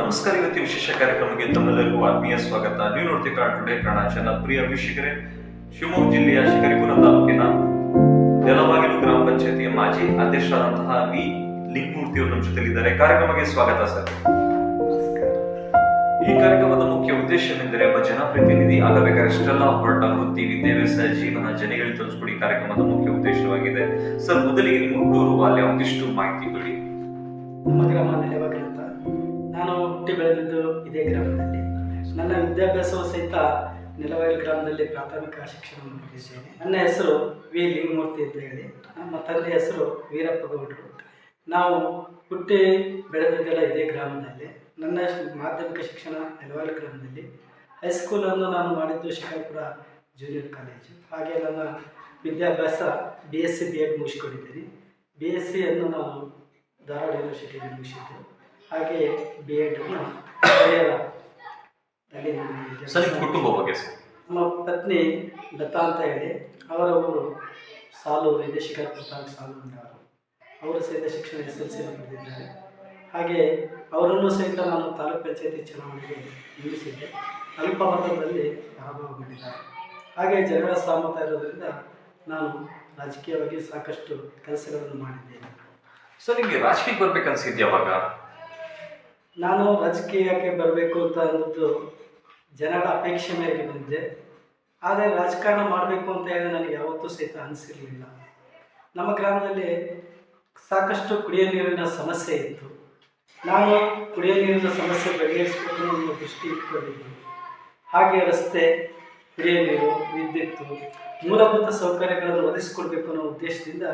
ನಮಸ್ಕಾರ ಇವತ್ತು ವಿಶೇಷ ಕಾರ್ಯಕ್ರಮಕ್ಕೆ ತಮ್ಮೆಲ್ಲರಿಗೂ ಆತ್ಮೀಯ ಸ್ವಾಗತ. ನೀವು ನೋಡ್ತೀರಾ ಟುಡೇ ಕನ್ನಡ ಚಾನಲ್ ಪ್ರಿಯ ವೀಕ್ಷಕರೇ, ಶಿವಮೊಗ್ಗ ಜಿಲ್ಲೆಯ ಶಿಕಾರಿಪುರ ತಾಲೂಕಿನ ನೆಲವಾಗಿಲು ಗ್ರಾಮ ಪಂಚಾಯತಿಯ ಮಾಜಿ ಅಧ್ಯಕ್ಷರಾದಂತಹ ವಿ. ಲಿಂಗಮೂರ್ತಿ ಅವರು ನಮ್ಮ ಜೊತೆಲಿದ್ದಾರೆ ಕಾರ್ಯಕ್ರಮಕ್ಕೆ ಸ್ವಾಗತ ಸರ್. ಈ ಕಾರ್ಯಕ್ರಮದ ಮುಖ್ಯ ಉದ್ದೇಶವೆಂದರೆ ಒಬ್ಬ ಜನಪ್ರತಿನಿಧಿ ಆಗಬೇಕಾದ್ರೆ ಇಷ್ಟೆಲ್ಲ ಹೊರಟ ವೃತ್ತಿ ವಿದ್ಯಾಭ್ಯಾಸ ಜೀವನ ಜನಗಳಿಗೆ ತಲುಪಿಸ್ಕೊಡಿ ಕಾರ್ಯಕ್ರಮದ ಮುಖ್ಯ ಉದ್ದೇಶವಾಗಿದೆ. ಸರ್, ಮೊದಲಿಗೆ ನಿಮ್ಮ ಹುಟ್ಟೂರು ಅಲ್ಲಿ ಒಂದಿಷ್ಟು ಮಾಹಿತಿ ಕೊಡಿ. ನಮ್ಮ ಗ್ರಾಮ ನೆಲವಾಗಿ ಅಂತ, ನಾನು ಹುಟ್ಟಿ ಬೆಳೆದಿದ್ದು ಇದೇ ಗ್ರಾಮದಲ್ಲಿ. ನನ್ನ ವಿದ್ಯಾಭ್ಯಾಸವು ಸಹಿತ ನೆಲವಾಯಿಲು ಗ್ರಾಮದಲ್ಲಿ ಪ್ರಾಥಮಿಕ ಶಿಕ್ಷಣವನ್ನು ಮುಗಿಸಿದ್ದೇನೆ. ನನ್ನ ಹೆಸರು ವಿ. ಲಿಂಗಮೂರ್ತಿ ಅಂತ ಹೇಳಿ. ನಮ್ಮ ತಂದೆ ಹೆಸರು ವೀರಪ್ಪ ಗೌಡರು ನಾವು ಹುಟ್ಟಿ ಬೆಳೆದಿದ್ದೆಲ್ಲ ಇದೇ ಗ್ರಾಮದಲ್ಲಿ. ನನ್ನ ಮಾಧ್ಯಮಿಕ ಶಿಕ್ಷಣ ನೆಲವಾಯಲ್ ಗ್ರಾಮದಲ್ಲಿ. ಹೈಸ್ಕೂಲನ್ನು ನಾನು ಮಾಡಿದ್ದು ಶಿಕಾರ್ಪುರ ಜೂನಿಯರ್ ಕಾಲೇಜು. ಹಾಗೆ ನನ್ನ ವಿದ್ಯಾಭ್ಯಾಸ B S C B Ed ಮುಗಿಸ್ಕೊಂಡಿದ್ದೀನಿ. B S ಸಿಯನ್ನು ನಾವು ಧಾರವಾಡ ಯೂನಿವರ್ಸಿಟಿಯಲ್ಲಿ ಮುಗಿಸಿದ್ದು. ಹಾಗೆ ಬಿ ಎಡನ್ನು ಸರ್ ನಿಮ್ಮ ಕುಟುಂಬ ಬಗ್ಗೆ ಸರ್. ನಮ್ಮ ಪತ್ನಿ ಲತಾ ಅಂತ ಹೇಳಿ ಅವರ ಊರು ಸಾಲು ಇದೆ ಶಿಕಾರ್ಪುರ ತಾಲೂಕು ಅಂತ ಅವರು. ಸಹಿತ ಶಿಕ್ಷಣ ಎಸ್ ಎಲ್ ಸಿಯನ್ನು ಪಡೆದಿದ್ದಾರೆ. ಹಾಗೆ ಅವರನ್ನು ಸಹಿತ ನಾನು ತಾಲೂಕು ಪಂಚಾಯತಿ ಚುನಾವಣೆಗೆ ನಿಲ್ಲಿಸಿದ್ದೆ. ಅಲ್ಪ ಮತದಲ್ಲಿ ಪರಾಭವಗೊಂಡಿದ್ದಾರೆ ಹಾಗೆ ಜನಗಳ ಸಹಮತ ಇರೋದರಿಂದ ನಾನು ರಾಜಕೀಯವಾಗಿ ಸಾಕಷ್ಟು ಕೆಲಸಗಳನ್ನು ಮಾಡಿದ್ದೇನೆ. ಸರ್ ನಿಮಗೆ ರಾಜಕೀಯಕ್ಕೆ ಬರ್ಬೇಕು ಅನ್ಸಿದ್ಯ ಯಾವಾಗ ನಾನು ರಾಜಕೀಯಕ್ಕೆ ಬರಬೇಕು ಅಂತ ಅಂದದ್ದು ಜನಗಳ ಅಪೇಕ್ಷೆ ಮೇಲೆ ಬಂದಿದ್ದೆ. ಆದರೆ ರಾಜಕಾರಣ ಮಾಡಬೇಕು ಅಂತ ಹೇಳಿ ನನಗೆ ಯಾವತ್ತೂ ಸಹಿತ ಅನಿಸಿರಲಿಲ್ಲ. ನಮ್ಮ ಗ್ರಾಮದಲ್ಲಿ ಸಾಕಷ್ಟು ಕುಡಿಯೋ ನೀರಿನ ಸಮಸ್ಯೆ ಇತ್ತು. ನಾನು ಕುಡಿಯೋ ನೀರಿನ ಸಮಸ್ಯೆ ಬಗೆಹರಿಸಬೇಕು ಅನ್ನೋ ದೃಷ್ಟಿ ಇಟ್ಕೊಂಡಿದ್ದೆ. ಹಾಗೆ ರಸ್ತೆ, ಕುಡಿಯೋ ನೀರು ವಿದ್ಯುತ್ತು ಮೂಲಭೂತ ಸೌಕರ್ಯಗಳನ್ನು ಒದಗಿಸಿಕೊಡ್ಬೇಕು ಅನ್ನೋ ಉದ್ದೇಶದಿಂದ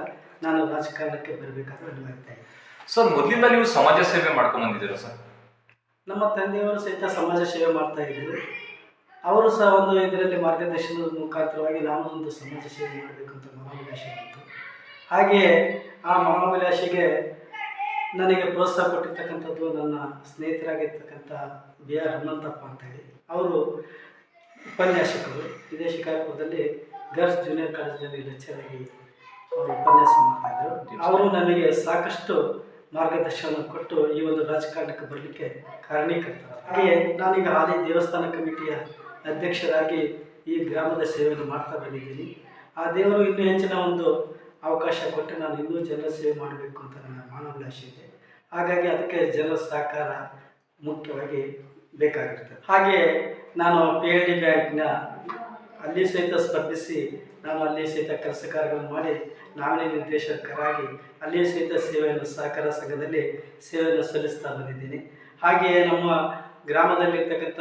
ನಾನು ರಾಜಕಾರಣಕ್ಕೆ ಬರಬೇಕಾದ್ರೆ ಆಯಿತು ಸರ್, ಮೊದಲಿಂದ ನೀವು ಸಮಾಜ ಸೇವೆ ಮಾಡ್ಕೊಂಡು ಬಂದಿದ್ದೀರಾ ಸರ್? ನಮ್ಮ ತಂದೆಯವರು ಸಹಿತ ಸಮಾಜ ಸೇವೆ ಮಾಡ್ತಾ ಇದ್ದರು. ಅವರು ಸಹ ಒಂದು ಇದರಲ್ಲಿ ಮಾರ್ಗದರ್ಶನದ ಮುಖಾಂತರವಾಗಿ ನಾನು ಒಂದು ಸಮಾಜ ಸೇವೆ ಮಾಡಬೇಕು ಅಂತ ಮಹಾಭಿಲಾಷೆ ಬಂತು ಹಾಗೆಯೇ ಆ ಮಹಾಭಿಲಾಷೆಗೆ ನನಗೆ ಪ್ರೋತ್ಸಾಹ ಕೊಟ್ಟಿರ್ತಕ್ಕಂಥದ್ದು ನನ್ನ ಸ್ನೇಹಿತರಾಗಿರ್ತಕ್ಕಂಥ ಬಿ ಆರ್ ಹನುಮಂತಪ್ಪ ಅಂತೇಳಿ. ಅವರು ಉಪನ್ಯಾಸಕರು ಇದೇ ಶಿಕಾರಿಪುರದಲ್ಲಿ ಗರ್ಲ್ಸ್ ಜೂನಿಯರ್ ಕಾಲೇಜಿನಲ್ಲಿ ಲೆಕ್ಚರ್ ಆಗಿ ಅವರು ಉಪನ್ಯಾಸ ಅವರು ನನಗೆ ಸಾಕಷ್ಟು ಮಾರ್ಗದರ್ಶನ ಕೊಟ್ಟು ಈ ಒಂದು ರಾಜಕಾರಣಕ್ಕೆ ಬರಲಿಕ್ಕೆ ಕಾರಣೀಕರ್ತರು ಹಾಗೆಯೇ ನಾನೀಗ ಹಾಲಿ ದೇವಸ್ಥಾನ ಕಮಿಟಿಯ ಅಧ್ಯಕ್ಷರಾಗಿ ಈ ಗ್ರಾಮದ ಸೇವೆಯನ್ನು ಮಾಡ್ತಾ ಬಂದಿದ್ದೀನಿ. ಆ ದೇವರು ಇನ್ನೂ ಹೆಚ್ಚಿನ ಒಂದು ಅವಕಾಶ ಕೊಟ್ಟು ನಾನು ಇನ್ನೂ ಜನರ ಸೇವೆ ಮಾಡಬೇಕು ಅಂತ ನನ್ನ ಮಾನವಾಶೆ ಇದೆ. ಹಾಗಾಗಿ ಅದಕ್ಕೆ ಜನರ ಸಹಕಾರ ಮುಖ್ಯವಾಗಿ ಬೇಕಾಗಿರ್ತದೆ. ಹಾಗೆ ನಾನು ಪಿ ಎಲ್ ಡಿ ಬ್ಯಾಂಕ್ನ ಅಲ್ಲಿ ಸಹಿತ ಸ್ಪರ್ಧಿಸಿ ನಾನು ಅಲ್ಲೇ ಸಹಿತ ಕೆಲಸ ಕಾರ್ಯಗಳನ್ನು ಮಾಡಿ ನಾವೇ ನಿರ್ದೇಶಕರಾಗಿ ಅಲ್ಲೇ ಸಹಿತ ಸೇವೆಯನ್ನು ಸಹಕಾರ ಸಂಘದಲ್ಲಿ ಸೇವೆಯನ್ನು ಸಲ್ಲಿಸ್ತಾ ಬಂದಿದ್ದೀನಿ. ಹಾಗೆಯೇ ನಮ್ಮ ಗ್ರಾಮದಲ್ಲಿರ್ತಕ್ಕಂಥ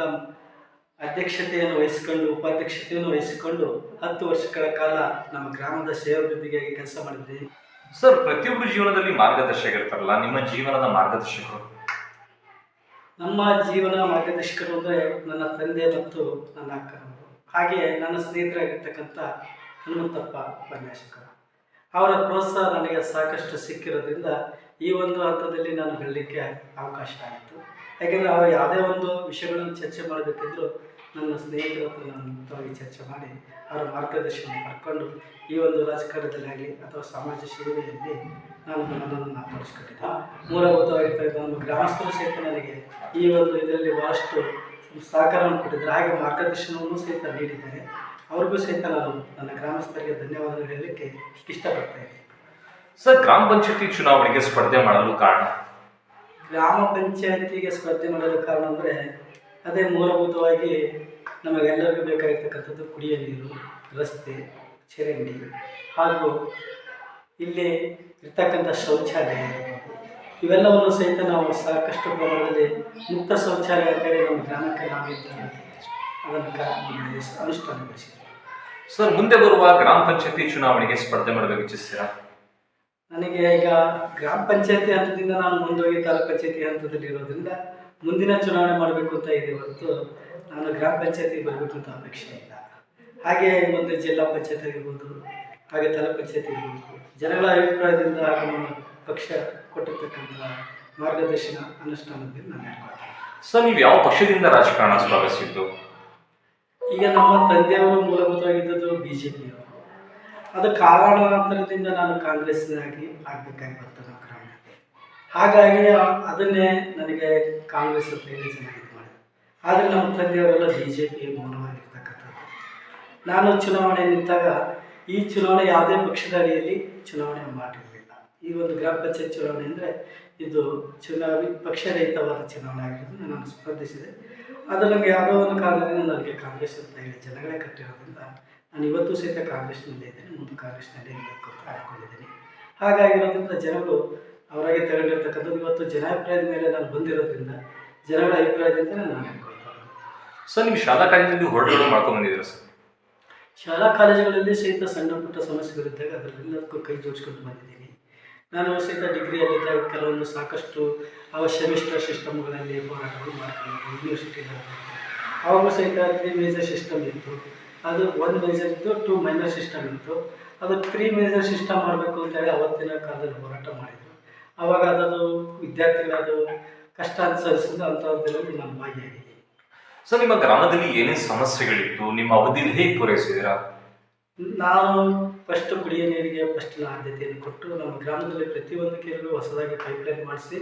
ಅಧ್ಯಕ್ಷತೆಯನ್ನು ವಹಿಸಿಕೊಂಡು ಉಪಾಧ್ಯಕ್ಷತೆಯನ್ನು ವಹಿಸಿಕೊಂಡು ಹತ್ತು ವರ್ಷಗಳ ಕಾಲ ನಮ್ಮ ಗ್ರಾಮದ ಸೇವಾಭಿವೃದ್ಧಿಗಾಗಿ ಕೆಲಸ ಮಾಡಿದ್ದೀನಿ ಸರ್ ಪ್ರತಿಯೊಬ್ಬರ ಜೀವನದಲ್ಲಿ ಮಾರ್ಗದರ್ಶಕ ಇರ್ತಾರಲ್ಲ ನಿಮ್ಮ ಜೀವನದ ಮಾರ್ಗದರ್ಶಕರು? ನಮ್ಮ ಜೀವನ ಮಾರ್ಗದರ್ಶಕರು ಅಂದರೆ ನನ್ನ ತಂದೆ ಮತ್ತು ನನ್ನ ಅಕ್ಕನವರು ಹಾಗೆ ನನ್ನ ಸ್ನೇಹಿತರಾಗಿರ್ತಕ್ಕಂಥ ಹನುಮಂತಪ್ಪ ಉಪನ್ಯಾಸಕರು. ಅವರ ಪ್ರೋತ್ಸಾಹ ನನಗೆ ಸಾಕಷ್ಟು ಸಿಕ್ಕಿರೋದ್ರಿಂದ ಈ ಒಂದು ಹಂತದಲ್ಲಿ ನಾನು ಹೇಳಲಿಕ್ಕೆ ಅವಕಾಶ ಆಯಿತು. ಯಾಕೆಂದರೆ ಅವರು ಯಾವುದೇ ಒಂದು ವಿಷಯಗಳನ್ನು ಚರ್ಚೆ ಮಾಡಬೇಕಿದ್ರೂ ನನ್ನ ಸ್ನೇಹಿತರ ಹತ್ರ ನಾನು ಮುಕ್ತವಾಗಿ ಚರ್ಚೆ ಮಾಡಿ ಅವರ ಮಾರ್ಗದರ್ಶನ ಪಡ್ಕೊಂಡು ಈ ಒಂದು ರಾಜಕಾರಣದಲ್ಲಾಗಲಿ ಅಥವಾ ಸಮಾಜ ಸೇವೆಯಲ್ಲಿ ನಾನು ನನ್ನನ್ನು ಮಾತಾಡಿಸ್ಕೊಂಡಿದ್ದೆ ಮೂಲಭೂತವಾಗಿರ್ತಕ್ಕಂಥ ನಮ್ಮ ಗ್ರಾಮಸ್ಥರು ಸಹಿತ ನನಗೆ ಈ ಒಂದು ಇದರಲ್ಲಿ ಭಾಳಷ್ಟು ಸಹಕಾರವನ್ನು ಕೊಟ್ಟಿದ್ದಾರೆ. ಹಾಗೆ ಮಾರ್ಗದರ್ಶನವನ್ನು ಸಹಿತ ನೀಡಿದ್ದಾರೆ. ಅವ್ರಿಗೂ ಸಹಿತ ನಾನು ನನ್ನ ಗ್ರಾಮಸ್ಥರಿಗೆ ಧನ್ಯವಾದಗಳು ಹೇಳಲಿಕ್ಕೆ ಇಷ್ಟಪಡ್ತಾ ಇದ್ದೀನಿ ಸರ್ ಗ್ರಾಮ ಪಂಚಾಯತಿ ಚುನಾವಣೆಗೆ ಸ್ಪರ್ಧೆ ಮಾಡಲು ಕಾರಣ? ಗ್ರಾಮ ಪಂಚಾಯತಿಗೆ ಸ್ಪರ್ಧೆ ಮಾಡಲು ಕಾರಣ ಅಂದರೆ ಅದೇ ಮೂಲಭೂತವಾಗಿ ನಮಗೆಲ್ಲರಿಗೂ ಬೇಕಾಗಿರ್ತಕ್ಕಂಥದ್ದು ಕುಡಿಯ ನೀರು ರಸ್ತೆ ಚರಂಡಿ ಹಾಗೂ ಇಲ್ಲಿ ಇರ್ತಕ್ಕಂಥ ಶೌಚಾಲಯ. ಇವೆಲ್ಲವನ್ನು ಸಹಿತ ನಾವು ಸಾಕಷ್ಟು ಪ್ರಮಾಣದಲ್ಲಿ ಮುಕ್ತ ಶೌಚಾಲಯ ಅಂತೇಳಿ ನಮ್ಮ ಗ್ರಾಮಕ್ಕೆ ನಾವಿದ್ದೇವೆ ಅದನ್ನು ಅನುಷ್ಠಾನಗೊಳಿಸಿದ್ವಿ. ಸರ್ ಮುಂದೆ ಬರುವ ಗ್ರಾಮ ಪಂಚಾಯತಿ ಚುನಾವಣೆಗೆ ಸ್ಪರ್ಧೆ ಮಾಡಬೇಕು ಇಚ್ಛಿಸ್ತೀರಾ ನನಗೆ ಈಗ ಗ್ರಾಮ ಪಂಚಾಯತಿ ಹಂತದಿಂದ ನಾನು ಮುಂದೋಗಿ ತಾಲೂಕು ಪಂಚಾಯತಿ ಹಂತದಲ್ಲಿ ಇರೋದ್ರಿಂದ ಮುಂದಿನ ಚುನಾವಣೆ ಮಾಡಬೇಕು ಅಂತ ಇದೆ ಹೊರತು ನಾನು ಗ್ರಾಮ ಪಂಚಾಯತಿಗೆ ಬರಬೇಕು ಅಂತ ಅಪೇಕ್ಷೆ ಇಲ್ಲ. ಹಾಗೆ ಮುಂದೆ ಜಿಲ್ಲಾ ಪಂಚಾಯತ್ ಆಗಿರ್ಬೋದು ಹಾಗೆ ತಾಲೂಕು ಪಂಚಾಯತ್ ಇರ್ಬೋದು ಜನಗಳ ಅಭಿಪ್ರಾಯದಿಂದ ಹಾಗೂ ನಮ್ಮ ಪಕ್ಷ ಕೊಟ್ಟಿರ್ತಕ್ಕಂಥ ಮಾರ್ಗದರ್ಶನ ಅನುಷ್ಠಾನದಲ್ಲಿ ನಾನು ಹೇಳ್ಕೊಳ್ತೇನೆ. ಸರ್ ನೀವು ಯಾವ ಪಕ್ಷದಿಂದ ರಾಜಕಾರಣ ಸ್ವಾಗತಿಸಿದ್ದು? ಈಗ ನಮ್ಮ ತಂದೆಯವರು ಮೂಲಭೂತವಾಗಿದ್ದದ್ದು ಬಿ ಜೆ ಪಿಯವರು ಅದು ಕಾರಣಾಂತರದಿಂದ ನಾನು ಕಾಂಗ್ರೆಸ್ನಾಗಿ ಆಗಬೇಕಾಗಿ ಬರ್ತದೆ ನಮ್ಮ ಹಾಗಾಗಿ ಅದನ್ನೇ ನನಗೆ ಕಾಂಗ್ರೆಸ್ ಪ್ರೇರಿ ಇದು ಮಾಡಿದೆ ಆದರೆ ನಮ್ಮ ತಂದೆಯವರೆಲ್ಲ ಬಿ ಜೆ ಪಿ ಮೌನವಾಗಿರ್ತಕ್ಕಂಥದ್ದು. ನಾನು ಚುನಾವಣೆ ನಿಂತಾಗ ಈ ಚುನಾವಣೆ ಯಾವುದೇ ಪಕ್ಷದ ಅಡಿಯಲ್ಲಿ ಚುನಾವಣೆ ಮಾಡಿರಲಿಲ್ಲ. ಈ ಒಂದು ಗ್ರಾಮ ಪಂಚಾಯತ್ ಚುನಾವಣೆ ಅಂದರೆ ಇದು ಚುನಾವಣೆ ಪಕ್ಷರಹಿತವಾದ ಚುನಾವಣೆ ಆಗಿರೋದನ್ನು ನಾನು ಸ್ಪರ್ಧಿಸಿದೆ. ಅದು ನನಗೆ ಯಾವುದೋ ಒಂದು ಕಾರಣದಿಂದ ನನಗೆ ಕಾಂಗ್ರೆಸ್ ಅಂತ ಹೇಳಿ ಜನಗಳೇ ಕಟ್ಟಿರೋದ್ರಿಂದ ನಾನು ಇವತ್ತು ಸಹಿತ ಕಾಂಗ್ರೆಸ್ನಲ್ಲೇ ಇದ್ದೇನೆ ಮುಂದೆ ಕಾಂಗ್ರೆಸ್ನಲ್ಲೇ ಇರಬೇಕು ಅಂತ ಆಡ್ಕೊಂಡಿದ್ದೀನಿ ಹಾಗಾಗಿರೋದ್ರಿಂದ ಜನಗಳು ಅವರಾಗೆ ತೆರಳಿರ್ತಕ್ಕಂಥದ್ದು ಇವತ್ತು ಜನಾಭಿಪ್ರಾಯದ ಮೇಲೆ ನಾನು ಬಂದಿರೋದ್ರಿಂದ ಜನಗಳ ಅಭಿಪ್ರಾಯದಿಂದ ನಾನು ಹೇಳ್ಕೊಳ್ತಾ ಸರ್ ನೀವು ಶಾಲಾ ಕಾಲೇಜಿನಲ್ಲಿ ಹೋರಾಟಗಳು ಮಾಡ್ಕೊಂಡು ಬಂದಿದ್ದೀರಾ ಸರ್? ಶಾಲಾ ಕಾಲೇಜುಗಳಲ್ಲಿ ಸಹಿತ ಸಣ್ಣ ಪುಟ್ಟ ಸಮಸ್ಯೆಗಳಿದ್ದಾಗ ಅದರೆಲ್ಲದಕ್ಕೂ ಕೈ ಜೋಡಿಸ್ಕೊಂಡು ಬಂದಿದ್ದೀನಿ. ನಾನು ಸಹಿತ ಡಿಗ್ರಿಯಲ್ಲಿದ್ದಾಗ ಕೆಲವೊಂದು ಸಾಕಷ್ಟು ಅವ ಸೆಮಿಸ್ಟರ್ ಸಿಸ್ಟಮ್ಗಳಲ್ಲಿ ಹೋರಾಟಗಳು ಮಾಡ್ಕೊಂಡಿದ್ದೆ ಯೂನಿವರ್ಸಿಟಿ ಅವಾಗೂ ಸಹಿತ ತ್ರೀ ಮೇಜರ್ ಸಿಸ್ಟಮ್ ಇತ್ತು. ಅದು ಒನ್ ಮೇಜರ್ ಇತ್ತು ಟೂ ಮೈನರ್ ಸಿಸ್ಟಮ್ ಇತ್ತು. ಅದು ತ್ರೀ ಮೇಜರ್ ಸಿಸ್ಟಮ್ ಮಾಡಬೇಕು ಅಂತೇಳಿ ಅವತ್ತಿನ ಕಾಲದಲ್ಲಿ ಹೋರಾಟ ಮಾಡಿದರು. ಅವಾಗ ಅದು ವಿದ್ಯಾರ್ಥಿಗಳದು ಕಷ್ಟ ಅನುಸರಿಸಿದ ಅಂಥದ್ರಲ್ಲಿ ನಾನು ಭಾಗಿಯಾಗಿದ್ದೀನಿ ಸರ್, ನಿಮ್ಮ ಗ್ರಾಮದಲ್ಲಿ ಏನೇನು ಸಮಸ್ಯೆಗಳಿತ್ತು? ನಿಮ್ಮ ಅವಧಿಯಲ್ಲಿ ಹೇಗೆ ಪೂರೈಸಿದ್ದೀರಾ? ನಾವು ಫಸ್ಟ್ ಕುಡಿಯೋ ನೀರಿಗೆ ಫಸ್ಟ್ ಆದ್ಯತೆಯನ್ನು ಕೊಟ್ಟು ನಮ್ಮ ಗ್ರಾಮದಲ್ಲಿ ಪ್ರತಿಯೊಂದು ಕೆರೆಗೂ ಹೊಸದಾಗಿ ಪೈಪ್ಲೈನ್ ಮಾಡಿಸಿ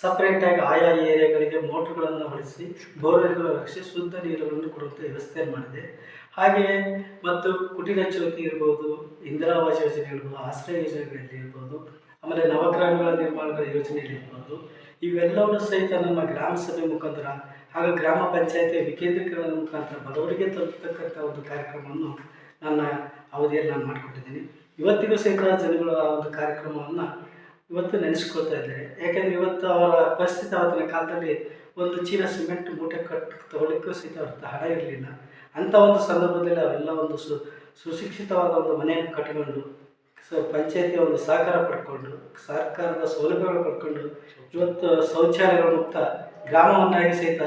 ಸಪ್ರೇಟಾಗಿ ಆಯಾ ಏರಿಯಾಗಳಿಗೆ ಮೋಟ್ರುಗಳನ್ನು ಹೊಡೆಸಿ ಬೋರ್ವೆಲ್ಗಳನ್ನು ಹಾಕಿಸಿ ಶುದ್ಧ ನೀರುಗಳನ್ನು ಕೊಡುವಂಥ ವ್ಯವಸ್ಥೆಯನ್ನು ಮಾಡಿದೆ. ಹಾಗೆಯೇ ಮತ್ತು ಕುಟೀರ ಜ್ಯೋತಿ ಇರ್ಬೋದು, ಇಂದಿರಾವಾಸ ಯೋಜನೆ ಇರ್ಬೋದು, ಆಶ್ರಯ ಯೋಜನೆಗಳಲ್ಲಿ ಇರ್ಬೋದು, ಆಮೇಲೆ ನವಗ್ರಾಮಗಳ ನಿರ್ಮಾಣಗಳ ಯೋಜನೆಗಳಿರ್ಬೋದು ಇವೆಲ್ಲವನ್ನು ಸಹಿತ ನಮ್ಮ ಗ್ರಾಮ ಸಭೆ ಮುಖಾಂತರ ಹಾಗೂ ಗ್ರಾಮ ಪಂಚಾಯತಿ ವಿಕೇಂದ್ರೀಕರಣದ ಮುಖಾಂತರ ಬಡವರಿಗೆ ತಲುಪತಕ್ಕಂಥ ಒಂದು ಕಾರ್ಯಕ್ರಮವನ್ನು ನನ್ನ ಅವಧಿಯಲ್ಲಿ ನಾನು ಮಾಡಿಕೊಟ್ಟಿದ್ದೀನಿ. ಇವತ್ತಿಗೂ ಸಹಿತ ಜನಗಳು ಆ ಒಂದು ಕಾರ್ಯಕ್ರಮವನ್ನು ಇವತ್ತು ನೆನೆಸ್ಕೊಳ್ತಾ ಇದ್ದಾರೆ. ಯಾಕೆಂದರೆ ಇವತ್ತು ಅವರ ಪರಿಸ್ಥಿತಿ ಆವತ್ತಿನ ಕಾಲದಲ್ಲಿ ಒಂದು ಚೀಲ ಸಿಮೆಂಟ್ ಮೂಟೆ ಕಟ್ ತಗೊಳ್ಳಿಕ್ಕೂ ಸಹಿತ ಅವ್ರ ಹತ್ರ ಹಣ ಇರಲಿಲ್ಲ. ಅಂಥ ಒಂದು ಸಂದರ್ಭದಲ್ಲಿ ಅವೆಲ್ಲ ಒಂದು ಸು, ಸುಶಿಕ್ಷಿತವಾದ ಒಂದು ಮನೆಯನ್ನು ಕಟ್ಟಿಕೊಂಡು, ಸೊ, ಪಂಚಾಯತಿಯ ಒಂದು ಸಹಕಾರ ಪಡ್ಕೊಂಡು, ಸರ್ಕಾರದ ಸೌಲಭ್ಯಗಳು ಪಡ್ಕೊಂಡು ಇವತ್ತು ಶೌಚಾಲಯಗಳ ಮುಕ್ತ ಗ್ರಾಮವನ್ನಾಗಿ ಸಹಿತ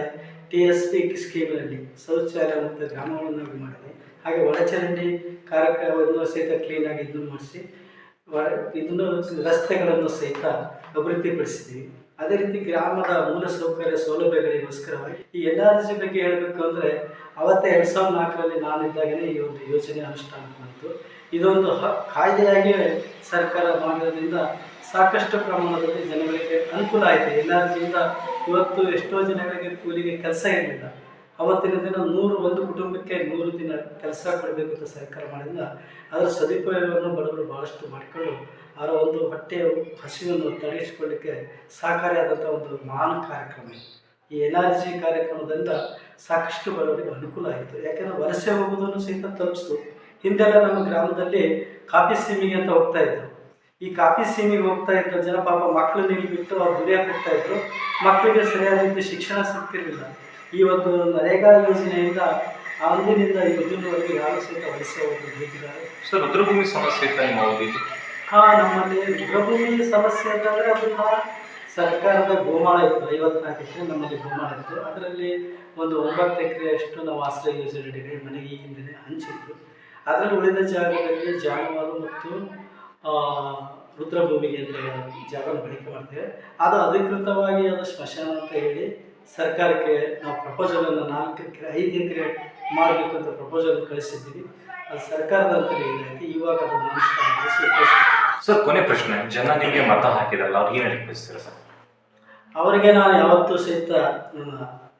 ಟಿ ಎಸ್ ಪಿ ಸ್ಕೀಮ್ನಲ್ಲಿ ಶೌಚಾಲಯ ಮುಕ್ತ ಗ್ರಾಮವನ್ನಾಗಿ ಮಾಡಿದೆ. ಹಾಗೆ ಒಳಚರಂಡಿ ಕಾರ್ಯಕ್ರಮವನ್ನು ಸಹಿತ ಕ್ಲೀನಾಗಿ ಇದನ್ನು ಮಾಡಿಸಿ ಇದನ್ನು ರಸ್ತೆಗಳನ್ನು ಸಹಿತ ಅಭಿವೃದ್ಧಿಪಡಿಸಿದ್ದೀವಿ. ಅದೇ ರೀತಿ ಗ್ರಾಮದ ಮೂಲ ಸೌಕರ್ಯ ಸೌಲಭ್ಯಗಳಿಗೋಸ್ಕರವಾಗಿ ಈ ಎಲ್ಲ ಬಗ್ಗೆ ಹೇಳಬೇಕು ಅಂದರೆ ಅವತ್ತೇ ಎರಡು ಸಾವಿರದ ನಾಲ್ಕರಲ್ಲಿ ನಾನಿದ್ದಾಗಲೇ ಈ ಒಂದು ಯೋಜನೆ ಅನುಷ್ಠಾನ ಬಂತು. ಇದೊಂದು ಹ ಕಾಯ್ದೆಯಾಗಿ ಸರ್ಕಾರ ಮಾಡಿರೋದ್ರಿಂದ ಸಾಕಷ್ಟು ಪ್ರಮಾಣದಲ್ಲಿ ಜನಗಳಿಗೆ ಅನುಕೂಲ ಆಯಿತು. ಎಲ್ಲ ಇವತ್ತು ಎಷ್ಟೋ ಜನಗಳಿಗೆ ಕೂಲಿಗೆ ಕೆಲಸ ಇರಲಿಲ್ಲ. ಅವತ್ತಿನ ದಿನ ನೂರು, ಒಂದು ಕುಟುಂಬಕ್ಕೆ ನೂರು ದಿನ ಕೆಲಸ ಕೊಡಬೇಕು ಅಂತ ಸರ್ಕಾರ ಮಾಡಿದ ಅದರ ಸದುಪಯೋಗವನ್ನು ಬಡವರು ಭಾಳಷ್ಟು ಮಾಡಿಕೊಂಡು ಅವರ ಒಂದು ಹೊಟ್ಟೆಯ ಹಸಿವನ್ನು ತಡೆಯಿಸಿಕೊಳ್ಳಿಕ್ಕೆ ಸಹಕಾರಿಯಾದಂಥ ಒಂದು ಮಹಾನ್ ಕಾರ್ಯಕ್ರಮ ಈ ಎನ್ ಆರ್ ಜಿ ಕಾರ್ಯಕ್ರಮದಿಂದ ಸಾಕಷ್ಟು ಬಡವರಿಗೆ ಅನುಕೂಲ ಆಯಿತು. ಯಾಕೆಂದರೆ ವಲಸೆ ಹೋಗೋದನ್ನು ಸಹಿತ ತಪ್ಪಿಸ್ತು. ಹಿಂದೆಲ್ಲ ನಮ್ಮ ಗ್ರಾಮದಲ್ಲಿ ಕಾಫಿ ಸೀಮಿಗೆ ಅಂತ ಹೋಗ್ತಾ ಇದ್ದರು ಈ ಕಾಫಿ ಸೀಮಿಗೆ ಹೋಗ್ತಾ ಇದ್ದ ಜನ ಪಾಪ ಮಕ್ಕಳನ್ನ ಇಲ್ಲಿ ಬಿಟ್ಟು ಅವ್ರು ದುಡಿಯಕ್ಕೆ ಹೋಗ್ತಾ ಇದ್ರು. ಮಕ್ಕಳಿಗೆ ಸರಿಯಾದ ರೀತಿ ಶಿಕ್ಷಣ ಸಿಗ್ತಿರ್ಲಿಲ್ಲ. ಈ ಒಂದು ನರೇಗಾ ಯೋಜನೆಯಿಂದ ಅಂದಿನಿಂದ ಇವತ್ತಿನವರೆಗೆ ಯಾರು ಸಹಿತ ಹೋಗಿ ಸರ್ ರುದ್ರಭೂಮಿ ಸಮಸ್ಯೆ ಹಾ ನಿಮ್ಮ ಅವಧಿಯಲ್ಲಿ ಹಾಂ ನಮ್ಮಲ್ಲಿ ರುದ್ರಭೂಮಿ ಸಮಸ್ಯೆ ಅಂತಂದರೆ ಅದನ್ನ ಸರ್ಕಾರದ ಗೋಮಾಳ ಇತ್ತು. ಐವತ್ನಾಲ್ಕು ಎಕರೆ ನಮ್ಮಲ್ಲಿ ಗೋಮಾಳ ಇತ್ತು. ಅದರಲ್ಲಿ ಒಂದು ಒಂಬತ್ತು ಎಕರೆಯಷ್ಟು ನಾವು ಆಶ್ರಯ ಯೋಜನೆಗಳಿಗೆ ಮನೆಗೆ ಈಗಿಂದಲೇ ಹಂಚಿತ್ತು ಅದರಲ್ಲಿ ಉಳಿದ ಜಾಗದಲ್ಲಿ ಜಾನುವಾರು ಮತ್ತು ಆ, ರುದ್ರಭೂಮಿಗೆ ಅಂತ ಜಾಗ ಬಳಕೆ ಮಾಡ್ತೇವೆ. ಅದು ಅಧಿಕೃತವಾಗಿ ಅದು ಸ್ಮಶಾನ ಅಂತ ಹೇಳಿ ಸರ್ಕಾರಕ್ಕೆ ನಾವು ಪ್ರಪೋಸಲನ್ನು ನಾಲ್ಕು ಎಕರೆ ಐದು ಎಕರೆ ಮಾಡಬೇಕು ಅಂತ ಪ್ರಪೋಸಲ್ ಕಳಿಸಿದ್ದೀವಿ. ಅದು ಸರ್ಕಾರದ ಏನಾಯ್ತು ಇವಾಗ ಅದನ್ನು ಸರ್ ಕೊನೆ ಪ್ರಶ್ನೆ. ಜನ ನಿಮಗೆ ಮತ ಹಾಕಿದಲ್ಲ ಅವ್ರಿಗೆ ಏನು ಹೇಳಿಸ್ತೀರಾ ಸರ್? ಅವರಿಗೆ ನಾನು ಯಾವತ್ತೂ ಸಹಿತ ನನ್ನ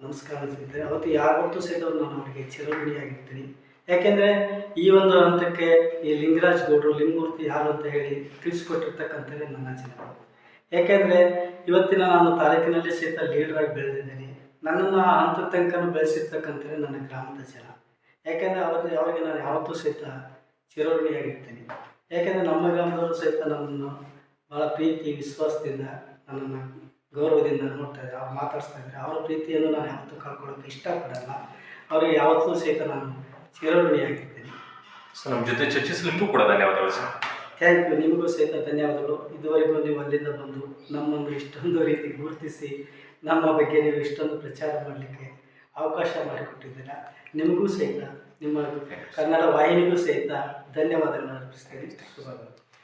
ನಮಸ್ಕಾರ ತಿಳಿಸ್ತೇನೆ ಅವತ್ತು ಯಾವತ್ತೂ ಸಹಿತ ನಾನು ಅವರಿಗೆ ಚಿರಮಣಿಯಾಗಿರ್ತೀನಿ ಯಾಕೆಂದರೆ ಈ ಒಂದು ಹಂತಕ್ಕೆ ಈ ಲಿಂಗರಾಜ್ ಗೌಡರು ಲಿಂಗಮೂರ್ತಿ ಯಾರು ಅಂತ ಹೇಳಿ ತಿಳಿಸ್ಕೊಟ್ಟಿರ್ತಕ್ಕಂಥದ್ದೇ ನನ್ನ ಜನಗಳು ಯಾಕೆಂದರೆ ಇವತ್ತಿನ ನಾನು ತಾಲೂಕಿನಲ್ಲಿ ಸಹಿತ ಲೀಡ್ರಾಗಿ ಬೆಳೆದಿದ್ದೀನಿ. ನನ್ನನ್ನು ಆ ತನಕ ಬೆಳೆಸಿರ್ತಕ್ಕಂಥ ನನ್ನ ಗ್ರಾಮದ ಜನ. ಯಾಕೆಂದರೆ ಅವ್ರಿಗೆ, ಅವರಿಗೆ ನಾನು ಯಾವತ್ತೂ ಸಹಿತ ಚಿರಋಣಿಯಾಗಿರ್ತೀನಿ ಯಾಕೆಂದರೆ ನಮ್ಮ ಗ್ರಾಮದವರು ಸಹಿತ ನನ್ನನ್ನು ಭಾಳ ಪ್ರೀತಿ, ವಿಶ್ವಾಸದಿಂದ ನನ್ನನ್ನು ಗೌರವದಿಂದ ನೋಡ್ತಾ ಇದ್ದಾರೆ, ಅವ್ರು ಮಾತಾಡಿಸ್ತಾ ಇದ್ದಾರೆ. ಅವರ ಪ್ರೀತಿಯನ್ನು ನಾನು ಯಾವತ್ತೂ ಕಳ್ಕೊಳ್ಳೋಕೆ ಇಷ್ಟಪಡಲ್ಲ. ಅವರಿಗೆ ಯಾವತ್ತೂ ಸಹಿತ ನಾನು ಚಿರಋಣಿಯಾಗಿರ್ತೀನಿ ಸೊ ನಮ್ಮ ಜೊತೆ ಚರ್ಚಿಸಲಿಕ್ಕೂ ಕೂಡ ಧನ್ಯವಾದಗಳು ಸರ್. ಥ್ಯಾಂಕ್ ಯು ನಿಮಗೂ ಸಹಿತ ಧನ್ಯವಾದಗಳು. ಇದುವರೆಗೂ ನೀವು ಅಲ್ಲಿಂದ ಬಂದು ನಮ್ಮನ್ನು ಇಷ್ಟೊಂದು ರೀತಿ ಗುರುತಿಸಿ, ನಮ್ಮ ಬಗ್ಗೆ ನೀವು ಇಷ್ಟೊಂದು ಪ್ರಚಾರ ಮಾಡಲಿಕ್ಕೆ ಅವಕಾಶ ಮಾಡಿಕೊಟ್ಟಿದ್ದೀರಾ. ನಿಮಗೂ ಸಹಿತ, ನಿಮ್ಮ ಕನ್ನಡ ವಾಹಿನಿಗೂ ಸಹಿತ ಧನ್ಯವಾದಗಳನ್ನು ಅರ್ಪಿಸ್ತೇನೆ. ಶುಭಗಳು